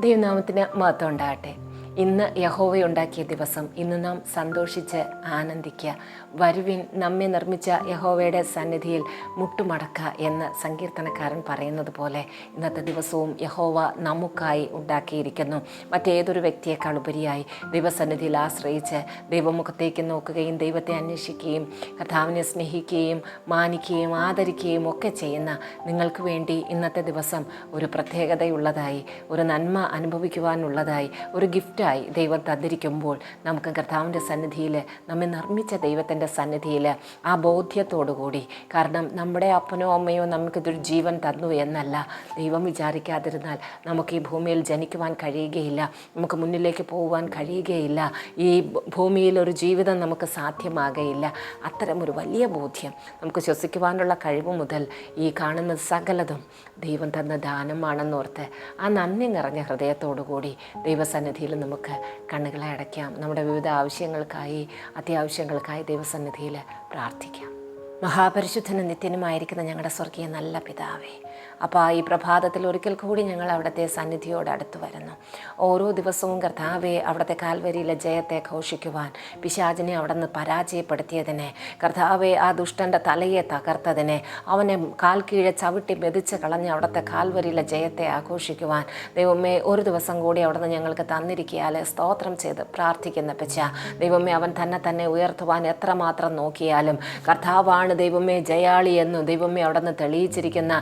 ദൈവനാമത്തിന് മഹത്വം ഉണ്ടാകട്ടെ. ഇന്ന് യഹോവയുണ്ടാക്കിയ ദിവസം ഇന്ന് നാം സന്തോഷിച്ച് ആനന്ദിക്കുക. വരുവിൻ നമ്മെ നിർമ്മിച്ച യഹോവയുടെ സന്നിധിയിൽ മുട്ടുമടക്ക എന്ന് സങ്കീർത്തനക്കാരൻ പറയുന്നത് പോലെ ഇന്നത്തെ ദിവസവും യഹോവ നമുക്കായി ഉണ്ടാക്കിയിരിക്കുന്നു. മറ്റേതൊരു വ്യക്തിയേക്കാൾ ഉപരിയായി ദൈവസന്നിധിയിൽ ആശ്രയിച്ച് ദൈവമുഖത്തേക്ക് നോക്കുകയും ദൈവത്തെ അന്വേഷിക്കുകയും കഥാവിനെ സ്നേഹിക്കുകയും മാനിക്കുകയും ആദരിക്കുകയും ഒക്കെ ചെയ്യുന്ന നിങ്ങൾക്ക് വേണ്ടി ഇന്നത്തെ ദിവസം ഒരു പ്രത്യേകതയുള്ളതായി ഒരു നന്മ അനുഭവിക്കുവാനുള്ളതായി ഒരു ഗിഫ്റ്റായി ദൈവം തന്നിരിക്കുമ്പോൾ നമുക്ക് കർത്താവിന്റെ സന്നിധിയിൽ നമ്മെ നിർമ്മിച്ച ദൈവത്തിന്റെ സന്നിധിയിൽ ആ ബോധ്യത്തോടുകൂടി കാരണം നമ്മുടെ അപ്പനോ അമ്മയോ നമുക്കിതൊരു ജീവൻ തന്നു എന്നല്ല. ദൈവം വിചാരിക്കാതിരുന്നാൽ നമുക്ക് ഈ ഭൂമിയിൽ ജനിക്കുവാൻ കഴിയുകയില്ല. നമുക്ക് മുന്നിലേക്ക് പോകുവാൻ കഴിയുകയില്ല. ഈ ഭൂമിയിൽ ഒരു ജീവിതം നമുക്ക് സാധ്യമാകയില്ല. അത്തരമൊരു വലിയ ബോധ്യം നമുക്ക് ശ്വസിക്കുവാനുള്ള കഴിവ് മുതൽ ഈ കാണുന്ന സകലതും ദൈവം തന്ന ദാനമാണെന്നോർത്ത് ആ നന്ദി നിറഞ്ഞ ഹൃദയത്തോടുകൂടി ദൈവസന്നിധിയിൽ നമുക്ക് കണ്ണുകളെ അടയ്ക്കാം. നമ്മുടെ വിവിധ ആവശ്യങ്ങൾക്കായി അത്യാവശ്യങ്ങൾക്കായി ദൈവസന്നിധിയിൽ പ്രാർത്ഥിക്കാം. മഹാപരിശുദ്ധനും നിത്യനുമായിരിക്കുന്ന ഞങ്ങളുടെ സ്വർഗീയ നല്ല പിതാവേ അപ്പോൾ ഈ പ്രഭാതത്തിൽ ഒരിക്കൽ കൂടി ഞങ്ങൾ അവിടുത്തെ സന്നിധിയോട് അടുത്ത് വരുന്നു. ഓരോ ദിവസവും കർത്താവെ അവിടുത്തെ കാൽവരിയിലെ ജയത്തെ ഘോഷിക്കുവാൻ പിശാചിനെ അവിടെ നിന്ന് പരാജയപ്പെടുത്തിയതിനെ കർത്താവെ ആ ദുഷ്ടന്റെ തലയെ തകർത്തതിനെ അവനെ കാൽ കീഴെ ചവിട്ടി മെതിച്ച് കളഞ്ഞ് അവിടുത്തെ കാൽവരിയിലെ ജയത്തെ ആഘോഷിക്കുവാൻ. ദൈവമേ ഒരു ദിവസം കൂടി അവിടുന്ന് ഞങ്ങൾക്ക് തന്നിരിക്കിയാൽ സ്തോത്രം ചെയ്ത് പ്രാർത്ഥിക്കുന്ന പിച്ച ദൈവമേ അവൻ തന്നെ തന്നെ ഉയർത്തുവാൻ എത്രമാത്രം നോക്കിയാലും കർത്താവാണ് ദൈവമേ ജയാളി എന്നും ദൈവമേ അവിടെ നിന്ന് തെളിയിച്ചിരിക്കുന്ന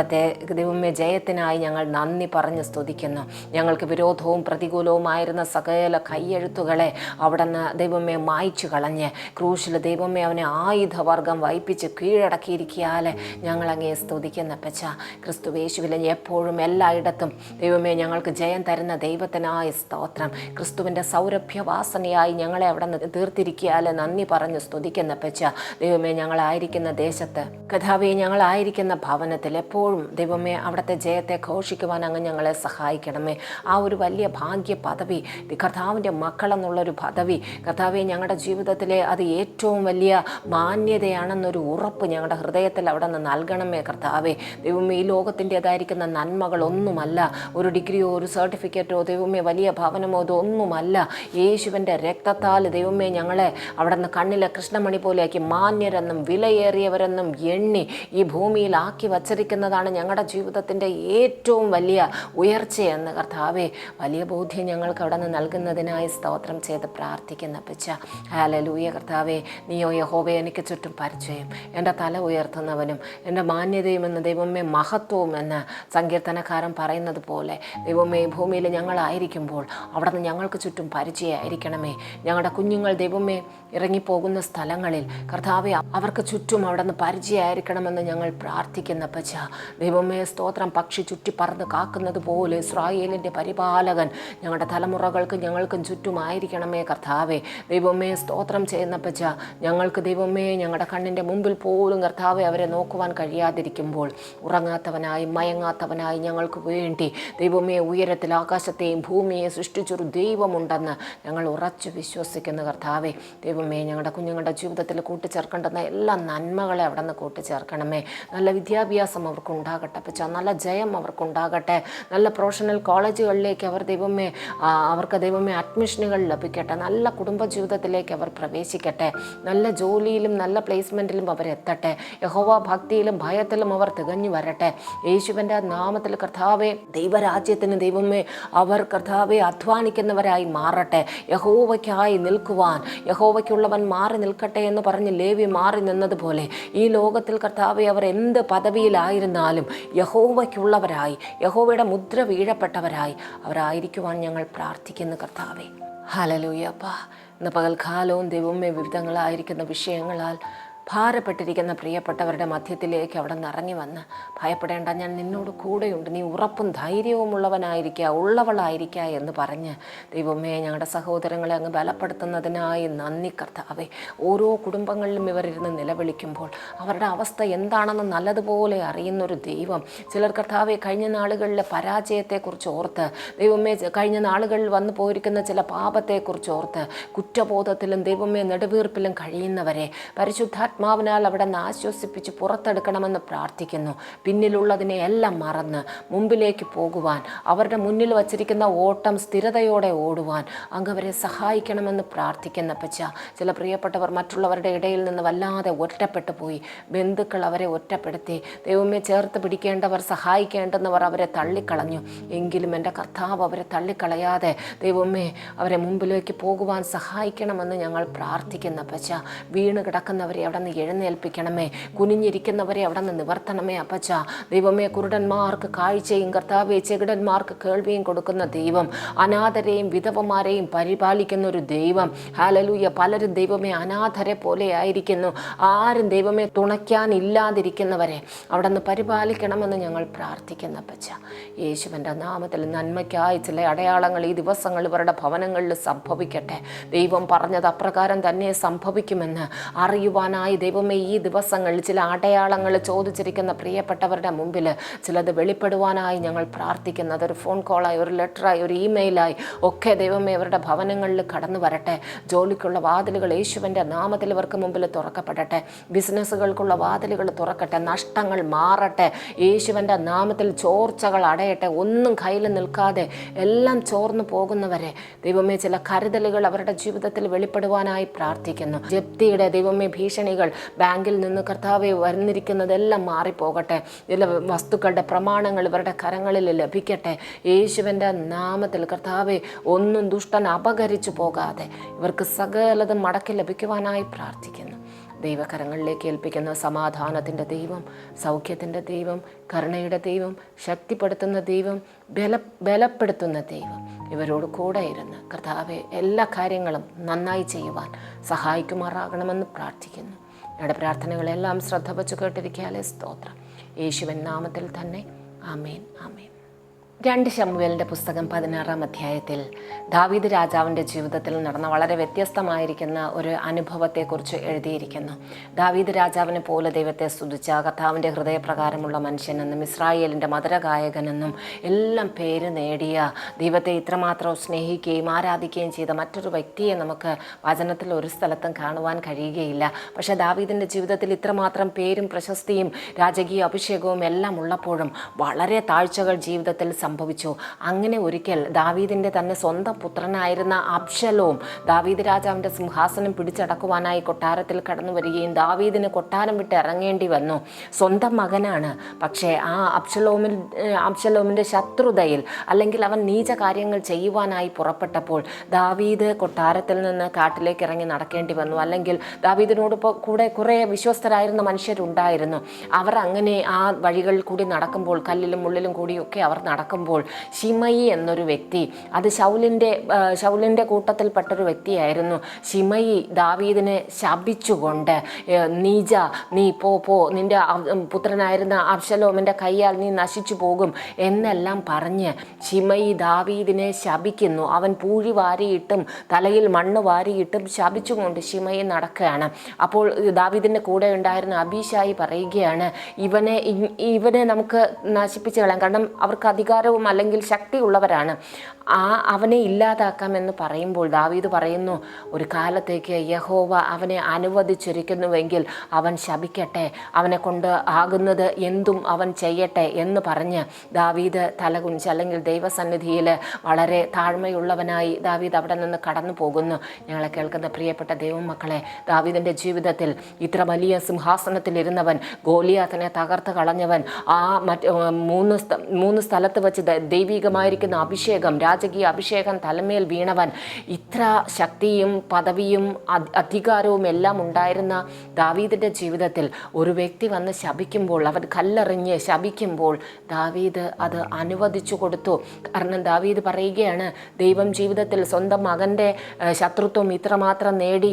അവിടുത്തെ ദൈവമേ ജയത്തിനായി ഞങ്ങൾ നന്ദി പറഞ്ഞ് സ്തുതിക്കുന്നു. ഞങ്ങൾക്ക് വിരോധവും പ്രതികൂലവുമായിരുന്ന സകല കയ്യെഴുത്തുകളെ അവിടെ നിന്ന് ദൈവമേ മായ്ച്ചു കളഞ്ഞ് ക്രൂശിൽ ദൈവമേ അവനെ ആയുധവർഗം വൈപ്പിച്ച് കീഴടക്കിയിരിക്കിയാൽ ഞങ്ങളങ്ങേ സ്തുതിക്കുന്ന പച്ച ക്രിസ്തുവേശുവിലെ എപ്പോഴും എല്ലായിടത്തും ദൈവമേ ഞങ്ങൾക്ക് ജയം തരുന്ന ദൈവത്തിനായ സ്തോത്രം. ക്രിസ്തുവിന്റെ സൗരഭ്യവാസനയായി ഞങ്ങളെ അവിടെ നിന്ന് തീർത്തിരിക്കിയാൽ നന്ദി പറഞ്ഞ് സ്തുതിക്കുന്ന പച്ച ദൈവമേ ഞങ്ങളായിരിക്കുന്ന ദേശത്ത് കഥാവെ ഞങ്ങളായിരിക്കുന്ന ഭവനത്തിൽ എപ്പോഴും ദൈവമേ അവിടുത്തെ ജയത്തെ ഘോഷിക്കുവാൻ അങ്ങ് ഞങ്ങളെ സഹായിക്കണമേ. ആ ഒരു വലിയ ഭാഗ്യ പദവി കർത്താവിന്റെ മക്കളെന്നുള്ളൊരു പദവി കർത്താവെ ഞങ്ങളുടെ ജീവിതത്തിലെ അത് ഏറ്റവും വലിയ മാന്യതയാണെന്നൊരു ഉറപ്പ് ഞങ്ങളുടെ ഹൃദയത്തിൽ അവിടെ നിന്ന് നൽകണമേ കർത്താവെ. ദൈവമേ ഈ ലോകത്തിന്റെതായിരിക്കുന്ന നന്മകളൊന്നുമല്ല. ഒരു ഡിഗ്രിയോ ഒരു സർട്ടിഫിക്കറ്റോ ദൈവമേ വലിയ ഭവനമോ ഇതൊന്നുമല്ല. യേശുവിന്റെ രക്തത്താൽ ദൈവമേ ഞങ്ങളെ അവിടെ നിന്ന് കണ്ണിലെ കൃഷ്ണമണി പോലെയാക്കി മാന്യരെന്നും വിലയേറിയവരെന്നും എണ്ണി ഈ ഭൂമിയിൽ ആക്കി വച്ചിരിക്കുന്നതാണ് ഞങ്ങളുടെ ജീവിതത്തിന്റെ ഏറ്റവും വലിയ ഉയർച്ചയെന്ന് കർത്താവെ വലിയ ബോധ്യം ഞങ്ങൾക്ക് അവിടെ നിന്ന് നൽകുന്നതിനായി സ്തോത്രം ചെയ്ത് പ്രാർത്ഥിക്കുന്ന പിച്ച ഹാലലൂയ കർത്താവെ നീയോ യഹോവെ എനിക്ക് ചുറ്റും പരിചയം. എന്റെ തല ഉയർത്തുന്നവനും എന്റെ മാന്യതയും എന്ന ദൈവമേ മഹത്വവും എന്ന് സങ്കീർത്തനക്കാരൻ പറയുന്നത് പോലെ ദൈവമേ ഭൂമിയിൽ ഞങ്ങളായിരിക്കുമ്പോൾ അവിടെ നിന്ന് ഞങ്ങൾക്ക് ചുറ്റും പരിചയമായിരിക്കണമേ. ഞങ്ങളുടെ കുഞ്ഞുങ്ങൾ ദൈവമേ ഇറങ്ങിപ്പോകുന്ന സ്ഥലങ്ങളിൽ കർത്താവെ അവർക്ക് ചുറ്റും അവിടെ നിന്ന് പരിചയമായിരിക്കണമെന്ന് ഞങ്ങൾ പ്രാർത്ഥിക്കുന്ന പച്ച ദൈവമേ സ്തോത്രം. പക്ഷി ചുറ്റി പറന്ന് കാക്കുന്നത് പോലെ ഇസ്രായേലിന്റെ പരിപാലകൻ ഞങ്ങളുടെ തലമുറകൾക്ക് ഞങ്ങൾക്കും ചുറ്റുമായിരിക്കണമേ കർത്താവെ. ദൈവമേ സ്തോത്രം ചെയ്യുന്ന പച്ച ഞങ്ങൾക്ക് ദൈവമേ ഞങ്ങളുടെ കണ്ണിന്റെ മുമ്പിൽ പോലും കർത്താവെ അവരെ നോക്കുവാൻ കഴിയാതിരിക്കുമ്പോൾ ഉറങ്ങാത്തവനായി മയങ്ങാത്തവനായി ഞങ്ങൾക്ക് വേണ്ടി ദൈവമേ ഉയരത്തിൽ ആകാശത്തെയും ഭൂമിയെ സൃഷ്ടിച്ചൊരു ദൈവമുണ്ടെന്ന് ഞങ്ങൾ ഉറച്ചു വിശ്വസിക്കുന്ന കർത്താവെ. ദൈവമേ ഞങ്ങളുടെ കുഞ്ഞുങ്ങളുടെ ജീവിതത്തിൽ കൂട്ടിച്ചേർക്കേണ്ടുന്ന എല്ലാ നന്മകളെ അവിടെ നിന്ന് കൂട്ടിച്ചേർക്കണമേ. നല്ല വിദ്യാഭ്യാസം അവർക്ക് ഉണ്ടാകട്ടെ. അപ്പച്ച നല്ല ജയം അവർക്കുണ്ടാകട്ടെ. നല്ല പ്രൊഫഷണൽ കോളേജുകളിലേക്ക് അവർ ദൈവമേ അവർക്ക് ദൈവമേ അഡ്മിഷനുകൾ ലഭിക്കട്ടെ. നല്ല കുടുംബ ജീവിതത്തിലേക്ക് അവർ പ്രവേശിക്കട്ടെ. നല്ല ജോലിയിലും നല്ല പ്ലേസ്മെന്റിലും അവർ എത്തട്ടെ. യഹോവ ഭക്തിയിലും ഭയത്തിലും അവർ തികഞ്ഞു വരട്ടെ. യേശുവിന്റെ നാമത്തിൽ കർത്താവെ ദൈവരാജ്യത്തിന് ദൈവമേ അവർ കർത്താവെ അധ്വാനിക്കുന്നവരായി മാറട്ടെ. യഹോവയ്ക്കായി നിൽക്കുവാൻ യഹോവയ്ക്കുള്ളവൻ മാറി നിൽക്കട്ടെ എന്ന് പറഞ്ഞ് ലേവി മാറി നിന്നതുപോലെ ഈ ലോകത്തിൽ കർത്താവെ അവർ എന്ത് പദവിയിലായിരുന്നാലും യഹോവയ്ക്കുള്ളവരായി യഹോവയുടെ മുദ്ര വീഴപ്പെട്ടവരായി അവരായിരിക്കുവാൻ ഞങ്ങൾ പ്രാർത്ഥിക്കുന്നു കർത്താവേ. ഹലലൂയപ്പ ഇന്ന് പകൽക്കാലവും ദൈവമേ വിവിധങ്ങളായിരിക്കുന്ന വിഷയങ്ങളാൽ ഭാരപ്പെട്ടിരിക്കുന്ന പ്രിയപ്പെട്ടവരുടെ മധ്യത്തിലേക്ക് അവിടെ നിന്ന് ഇറങ്ങി വന്ന് ഭയപ്പെടേണ്ട ഞാൻ നിന്നോട് കൂടെയുണ്ട്. നീ ഉറപ്പും ധൈര്യവും ഉള്ളവനായിരിക്കുക ഉള്ളവളായിരിക്കുക എന്ന് പറഞ്ഞ് ദൈവമേ ഞങ്ങളുടെ സഹോദരങ്ങളെ അങ്ങ് ബലപ്പെടുത്തുന്നതിനായി നന്ദി കർത്താവേ. ഓരോ കുടുംബങ്ങളിലും ഇവരിരുന്ന് നിലവിളിക്കുമ്പോൾ അവരുടെ അവസ്ഥ എന്താണെന്ന് നല്ലതുപോലെ അറിയുന്നൊരു ദൈവം. ചിലർ കർത്താവെ കഴിഞ്ഞ നാളുകളിലെ പരാജയത്തെക്കുറിച്ച് ഓർത്ത് ദൈവമേ കഴിഞ്ഞ നാളുകളിൽ വന്നു പോയിരിക്കുന്ന ചില പാപത്തെക്കുറിച്ച് ഓർത്ത് കുറ്റബോധത്തിലും ദൈവമേ നെടുവീർപ്പിലും കഴിയുന്നവരെ പരിശുദ്ധാത്മ ആത്മാവിനാൽ അവിടെ നിന്ന് ആശ്വസിപ്പിച്ച് പുറത്തെടുക്കണമെന്ന് പ്രാർത്ഥിക്കുന്നു. പിന്നിലുള്ളതിനെ എല്ലാം മറന്ന് മുമ്പിലേക്ക് പോകുവാൻ അവരുടെ മുന്നിൽ വച്ചിരിക്കുന്ന ഓട്ടം സ്ഥിരതയോടെ ഓടുവാൻ അങ്ങ് അവരെ സഹായിക്കണമെന്ന് പ്രാർത്ഥിക്കുന്ന പച്ച ചില പ്രിയപ്പെട്ടവർ മറ്റുള്ളവരുടെ ഇടയിൽ നിന്ന് വല്ലാതെ ഒറ്റപ്പെട്ടു പോയി. ബന്ധുക്കൾ അവരെ ഒറ്റപ്പെടുത്തി. ദൈവമേ ചേർത്ത് പിടിക്കേണ്ടവർ സഹായിക്കേണ്ടെന്നവർ അവരെ തള്ളിക്കളഞ്ഞു. എങ്കിലും എന്റെ കർത്താവ് അവരെ തള്ളിക്കളയാതെ ദൈവമേ അവരെ മുമ്പിലേക്ക് പോകുവാൻ സഹായിക്കണമെന്ന് ഞങ്ങൾ പ്രാർത്ഥിക്കുന്ന പച്ച വീണ് കിടക്കുന്നവരെ അവിടെ നിന്ന് എഴുന്നേൽപ്പിക്കണമേ. കുനിഞ്ഞിരിക്കുന്നവരെ അവിടെ നിന്ന് നിവർത്തണമേ അപ്പച്ച. ദൈവമേ കുരുടന്മാർക്ക് കാഴ്ചയും കർത്താവെ ചെകിടന്മാർക്ക് കേൾവിയും കൊടുക്കുന്ന ദൈവം. അനാഥരെയും വിധവമാരെയും പരിപാലിക്കുന്ന ഒരു ദൈവം. ഹാലലൂയ പലരും ദൈവമേ അനാഥരെ പോലെ ആയിരിക്കുന്നു. ആരും ദൈവമേ തുണയ്ക്കാനില്ലാതിരിക്കുന്നവരെ അവിടെ നിന്ന് പരിപാലിക്കണമെന്ന് ഞങ്ങൾ പ്രാർത്ഥിക്കുന്ന അപ്പച്ച. യേശുവിന്റെ നാമത്തിൽ നന്മയ്ക്കായി ചില അടയാളങ്ങൾ ഈ ദിവസങ്ങൾ ഇവരുടെ ഭവനങ്ങളിൽ സംഭവിക്കട്ടെ. ദൈവം പറഞ്ഞത് അപ്രകാരം തന്നെ സംഭവിക്കുമെന്ന് അറിയുവാനായി ദൈവമേ ഈ ദിവസങ്ങളിൽ ചില അടയാളങ്ങൾ ചോദിച്ചിരിക്കുന്ന പ്രിയപ്പെട്ടവരുടെ മുമ്പിൽ ചിലത് വെളിപ്പെടുവാനായി ഞങ്ങൾ പ്രാർത്ഥിക്കുന്നത്. ഒരു ഫോൺ കോളായി ഒരു ലെറ്ററായി ഒരു ഇമെയിലായി ഒക്കെ ദൈവമേ അവരുടെ ഭവനങ്ങളിൽ കടന്നു വരട്ടെ. ജോലിക്കുള്ള വാതിലുകൾ യേശുവിന്റെ നാമത്തിൽ ഇവർക്ക് മുമ്പിൽ തുറക്കപ്പെടട്ടെ. ബിസിനസ്സുകൾക്കുള്ള വാതിലുകൾ തുറക്കട്ടെ. നഷ്ടങ്ങൾ മാറട്ടെ. യേശുവിന്റെ നാമത്തിൽ ചോർച്ചകൾ അടയട്ടെ. ഒന്നും കയ്യിൽ നിൽക്കാതെ എല്ലാം ചോർന്നു പോകുന്നവരെ ദൈവമേ ചില കരുതലുകൾ അവരുടെ ജീവിതത്തിൽ വെളിപ്പെടുവാനായി പ്രാർത്ഥിക്കുന്നു. ജപ്തിയുടെ ദൈവമേ ഭീഷണികൾ ബാങ്കിൽ നിന്ന് കർത്താവ് വന്നിരിക്കുന്നതെല്ലാം മാറിപ്പോകട്ടെ. ഇല്ല വസ്തുക്കളുടെ പ്രമാണങ്ങൾ ഇവരുടെ കരങ്ങളിൽ ലഭിക്കട്ടെ. യേശുവിന്റെ നാമത്തിൽ കർത്താവെ ഒന്നും ദുഷ്ടൻ അപകരിച്ചു പോകാതെ ഇവർക്ക് സകലതും മടക്കി ലഭിക്കുവാനായി പ്രാർത്ഥിക്കുന്നു. ദൈവകരങ്ങളിലേക്ക് ഏൽപ്പിക്കുന്ന സമാധാനത്തിന്റെ ദൈവം സൗഖ്യത്തിന്റെ ദൈവം കരുണയുടെ ദൈവം ശക്തിപ്പെടുത്തുന്ന ദൈവം ബല ബലപ്പെടുത്തുന്ന ദൈവം ഇവരോട് കൂടെ ഇരുന്ന് കർത്താവെ എല്ലാ കാര്യങ്ങളും നന്നായി ചെയ്യുവാൻ സഹായിക്കുമാറാകണമെന്ന് പ്രാർത്ഥിക്കുന്നു. ഞങ്ങളുടെ പ്രാർത്ഥനകളെല്ലാം ശ്രദ്ധ വച്ചു കേട്ടിരിക്കാലേ സ്തോത്രം. യേശുവൻ നാമത്തിൽ തന്നെ. ആമേൻ ആമേൻ. രണ്ട് ശമുവേലിന്റെ പുസ്തകം പതിനാറാം അധ്യായത്തിൽ ദാവീദ് രാജാവിന്റെ ജീവിതത്തിൽ നടന്ന വളരെ വ്യത്യസ്തമായിരിക്കുന്ന ഒരു അനുഭവത്തെക്കുറിച്ച് എഴുതിയിരിക്കുന്നു. ദാവീദ് രാജാവിനെ പോലെ ദൈവത്തെ സ്തുതിച്ച കഥാവിന്റെ ഹൃദയപ്രകാരമുള്ള മനുഷ്യനെന്നും ഇസ്രായേലിന്റെ മധുരഗായകനെന്നും എല്ലാം പേര് നേടിയ ദൈവത്തെ ഇത്രമാത്രം സ്നേഹിക്കുകയും ആരാധിക്കുകയും ചെയ്ത മറ്റൊരു വ്യക്തിയെ നമുക്ക് വചനത്തിൽ ഒരു സ്ഥലത്തും കാണുവാൻ കഴിയുകയില്ല. പക്ഷേ ദാവീദിന്റെ ജീവിതത്തിൽ ഇത്രമാത്രം പേരും പ്രശസ്തിയും രാജകീയ അഭിഷേകവും എല്ലാം ഉള്ളപ്പോഴും വളരെ താഴ്ചകൾ ജീവിതത്തിൽ സംഭവിച്ചു. അങ്ങനെ ഒരിക്കൽ ദാവീദിന്റെ തന്നെ സ്വന്തം പുത്രനായിരുന്ന അബ്ഷലോം ദാവീദ് രാജാവിന്റെ സിംഹാസനം പിടിച്ചടക്കുവാനായി കൊട്ടാരത്തിൽ കടന്നു വരികയും ദാവീദിന് കൊട്ടാരം വിട്ട് ഇറങ്ങേണ്ടി വന്നു. സ്വന്തം മകനാണ്. പക്ഷേ ആ അബ്ഷലോമിൽ അബ്ഷലോമിന്റെ ശത്രുതയിൽ അല്ലെങ്കിൽ അവൻ നീച കാര്യങ്ങൾ ചെയ്യുവാനായി പുറപ്പെട്ടപ്പോൾ ദാവീദ് കൊട്ടാരത്തിൽ നിന്ന് കാട്ടിലേക്ക് ഇറങ്ങി നടക്കേണ്ടി വന്നു. അല്ലെങ്കിൽ ദാവീദിനോട് കൂടെ കുറേ വിശ്വസ്തരായിരുന്ന മനുഷ്യരുണ്ടായിരുന്നു. അവർ അങ്ങനെ ആ വഴികളിൽ കൂടി നടക്കുമ്പോൾ കല്ലിലും മുള്ളിലും കൂടിയൊക്കെ അവർ നടക്കുമ്പോൾ ഷിമയി എന്നൊരു വ്യക്തി അത് ശൗലിന്റെ ശൗലിന്റെ കൂട്ടത്തിൽപ്പെട്ടൊരു വ്യക്തിയായിരുന്നു. ഷിമയി ദാവീദിനെ ശപിച്ചുകൊണ്ട് നീജ നീ പോ പോ നിന്റെ പുത്രനായിരുന്ന അബ്ഷലോമിന്റെ കയ്യാൽ നീ നശിച്ചു പോകും എന്നെല്ലാം പറഞ്ഞ് ഷിമയി ദാവീദിനെ ശപിക്കുന്നു. അവൻ പൂഴി വാരിയിട്ടും തലയിൽ മണ്ണ് വാരിയിട്ടും ശപിച്ചുകൊണ്ട് ഷിമയി നടക്കുകയാണ്. അപ്പോൾ ദാവീദിന്റെ കൂടെ ഉണ്ടായിരുന്ന അബീഷായി പറയുകയാണ് ഇവനെ ഇവനെ നമുക്ക് നശിപ്പിച്ച് കളയാം. കാരണം അവർക്ക് അധികാരവും അല്ലെങ്കിൽ ശക്തിയുള്ളവരാണ്. ആ അവനെ ഇല്ലാതാക്കാമെന്ന് പറയുമ്പോൾ ദാവീദ് പറയുന്നു ഒരു കാലത്തേക്ക് യഹോവ അവനെ അനുവദിച്ചിരിക്കുന്നുവെങ്കിൽ അവൻ ശപിക്കട്ടെ അവനെ കൊണ്ട് ആകുന്നത് എന്തും അവൻ ചെയ്യട്ടെ എന്ന് പറഞ്ഞ് ദാവീദ് തലകുഞ്ച് അല്ലെങ്കിൽ ദൈവസന്നിധിയിൽ വളരെ താഴ്മയുള്ളവനായി ദാവീദ് അവിടെ നിന്ന് കടന്നു പോകുന്നു. ഞങ്ങളെ കേൾക്കുന്ന പ്രിയപ്പെട്ട ദൈവമക്കളെ ദാവീദിന്റെ ജീവിതത്തിൽ ഇത്ര വലിയ സിംഹാസനത്തിലിരുന്നവൻ ഗോലിയാത്തിനെ തകർത്ത് കളഞ്ഞവൻ ആ മറ്റ് മൂന്ന് മൂന്ന് സ്ഥലത്ത് വെച്ച് ദ- ദൈവികമായിരിക്കുന്ന അഭിഷേകം രാജകീയ അഭിഷേകം തലമേൽ വീണവൻ ഇത്ര ശക്തിയും പദവിയും അധികാരവും എല്ലാം ഉണ്ടായിരുന്ന ദാവീദിന്റെ ജീവിതത്തിൽ ഒരു വ്യക്തി വന്ന് ശപിക്കുമ്പോൾ അവൻ കല്ലെറിഞ്ഞ് ശപിക്കുമ്പോൾ ദാവീദ് അത് അനുവദിച്ചു കൊടുത്തു. കാരണം ദാവീദ് പറയുകയാണ് ദൈവം ജീവിതത്തിൽ സ്വന്തം മകന്റെ ശത്രുത്വം ഇത്രമാത്രം നേടി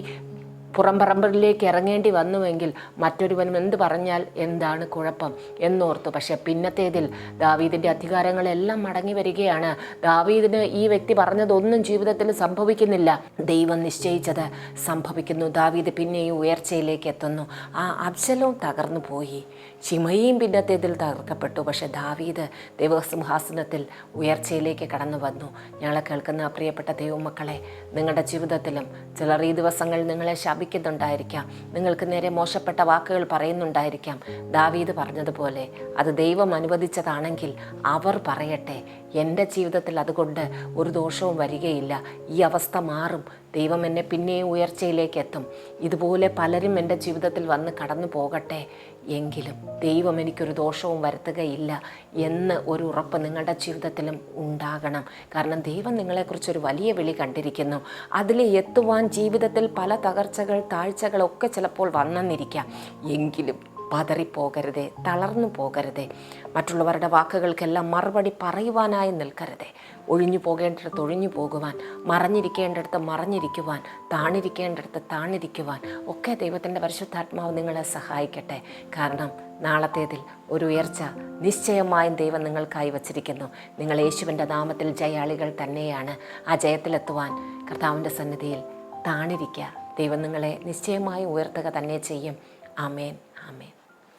പുറംപറമ്പിലേക്ക് ഇറങ്ങേണ്ടി വന്നുവെങ്കിൽ മറ്റൊരുവനും എന്ത് പറഞ്ഞാൽ എന്താണ് കുഴപ്പം എന്നോർത്തു. പക്ഷെ പിന്നത്തേതിൽ ദാവീദിന്റെ അധികാരങ്ങളെല്ലാം മടങ്ങി വരികയാണ്. ദാവീദിന് ഈ വ്യക്തി പറഞ്ഞതൊന്നും ജീവിതത്തിൽ സംഭവിക്കുന്നില്ല. ദൈവം നിശ്ചയിച്ചത് സംഭവിക്കുന്നു. ദാവീദ് പിന്നെയും ഉയർച്ചയിലേക്ക് എത്തുന്നു. ആ അബ്ശലവും തകർന്നു പോയി. ചിമയും പിന്നത്തേതിൽ തകർക്കപ്പെട്ടു. പക്ഷെ ദാവീദ് ദൈവസിംഹാസനത്തിൽ ഉയർച്ചയിലേക്ക് കടന്നു വന്നു. ഞങ്ങളെ കേൾക്കുന്ന പ്രിയപ്പെട്ട ദൈവമക്കളെ നിങ്ങളുടെ ജീവിതത്തിലും ചിലർ ഈ ദിവസങ്ങൾ നിങ്ങളെ ശപിക്കുന്നുണ്ടായിരിക്കാം നിങ്ങൾക്ക് നേരെ മോശപ്പെട്ട വാക്കുകൾ പറയുന്നുണ്ടായിരിക്കാം. ദാവീദ് പറഞ്ഞതുപോലെ അത് ദൈവം അനുവദിച്ചതാണെങ്കിൽ അവർ പറയട്ടെ. എന്റെ ജീവിതത്തിൽ അതുകൊണ്ട് ഒരു ദോഷവും വരികയില്ല. ഈ അവസ്ഥ മാറും. ദൈവം എന്നെ പിന്നെയും ഉയർച്ചയിലേക്ക് എത്തും. ഇതുപോലെ പലരും എന്റെ ജീവിതത്തിൽ വന്ന് കടന്നു പോകട്ടെ എങ്കിലും ദൈവം എനിക്കൊരു ദോഷവും വരുത്തുകയില്ല എന്ന് ഒരു ഉറപ്പ് നിങ്ങളുടെ ജീവിതത്തിലും ഉണ്ടാകണം. കാരണം ദൈവം നിങ്ങളെക്കുറിച്ചൊരു വലിയ വിളി കണ്ടിരിക്കുന്നു. അതിൽ എത്തുവാൻ ജീവിതത്തിൽ പല തകർച്ചകൾ താഴ്ചകളൊക്കെ ചിലപ്പോൾ വന്നെന്നിരിക്കാം. എങ്കിലും പതറിപ്പോകരുതേ തളർന്നു പോകരുതേ. മറ്റുള്ളവരുടെ വാക്കുകൾക്കെല്ലാം മറുപടി പറയുവാനായി നിൽക്കരുതേ. ഒഴിഞ്ഞു പോകേണ്ടിടത്ത് ഒഴിഞ്ഞു പോകുവാൻ മറഞ്ഞിരിക്കേണ്ടിടത്ത് മറഞ്ഞിരിക്കുവാൻ താണിരിക്കേണ്ടിടത്ത് താണിരിക്കുവാൻ ഒക്കെ ദൈവത്തിന്റെ പരിശുദ്ധാത്മാവ് നിങ്ങളെ സഹായിക്കട്ടെ. കാരണം നാളത്തേതിൽ ഒരു ഉയർച്ച നിശ്ചയമായും ദൈവം നിങ്ങൾക്കായി വച്ചിരിക്കുന്നു. നിങ്ങൾ യേശുവിന്റെ നാമത്തിൽ ജയാളികൾ തന്നെയാണ്. ആ ജയത്തിലെത്തുവാൻ കർത്താവിന്റെ സന്നിധിയിൽ താണിരിക്കുക. ദൈവം നിങ്ങളെ നിശ്ചയമായും ഉയർത്തുക തന്നെ ചെയ്യും. ആമേൻ ആമേൻ.